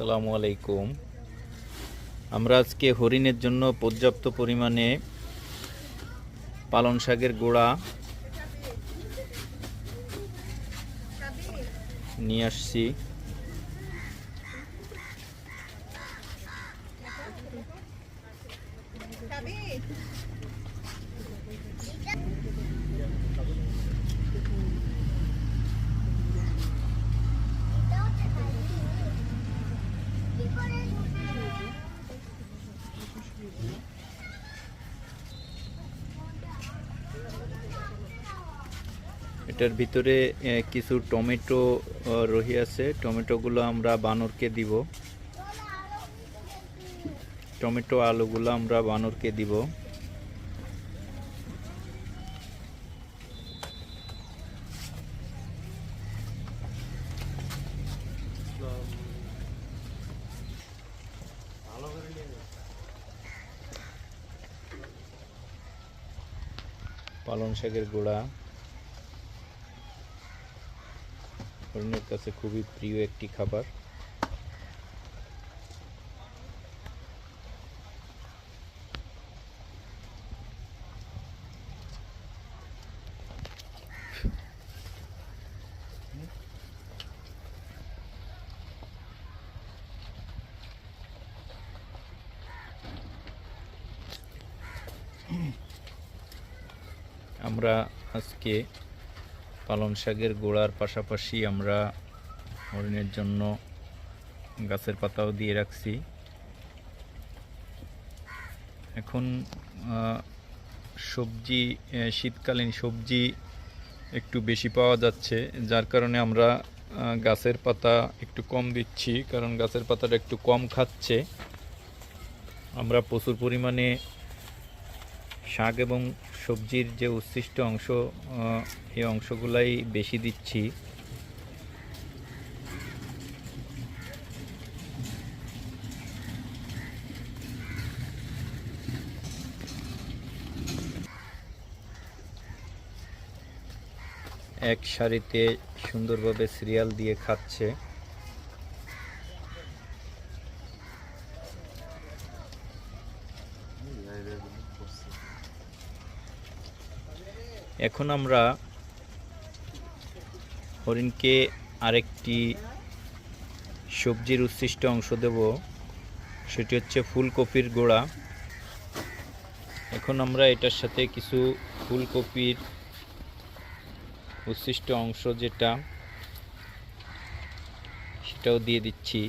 আসসালামু আলাইকুম। আমরা আজকে হরিণের জন্য পর্যাপ্ত পরিমাণে পালন শাকের গোড়া নিয়ে আসছি। এটার ভিতরে কিছু টমেটো রহি আছে। টমেটোগুলো আমরা বানরকে দিব। টমেটো আলুগুলো আমরা বানরকে দিব। পালং শাকের গোড়া। হরিণের কাছে খুবই প্রিয় একটি খাবার। আমরা আজকে পালং শাকের গোড়ার পাশাপাশি আমরা হরিণের জন্য গাছের পাতাও দিয়ে রাখছি। এখন সবজি শীতকালীন সবজি একটু বেশি পাওয়া যাচ্ছে, যার কারণে আমরা গাছের পাতা একটু কম দিচ্ছি, কারণ গাছের পাতাটা একটু কম খাচ্ছে। আমরা প্রচুর পরিমাণে শাক এবং সবজির যে উচ্ছিষ্ট অংশ এই অংশগুলাই বেশি দিচ্ছি। এক সারিতে সুন্দরভাবে সিরিয়াল দিয়ে খাচ্ছে। এখন আমরা হরিণকে আরেকটি সবজির উচ্ছিষ্ট অংশ দেব। সেটি হচ্ছে ফুলকপির গোড়া। এখন আমরা এটার সাথে কিছু ফুলকপির উচ্ছিষ্ট অংশ যেটা, সেটাও দিয়ে দিচ্ছি।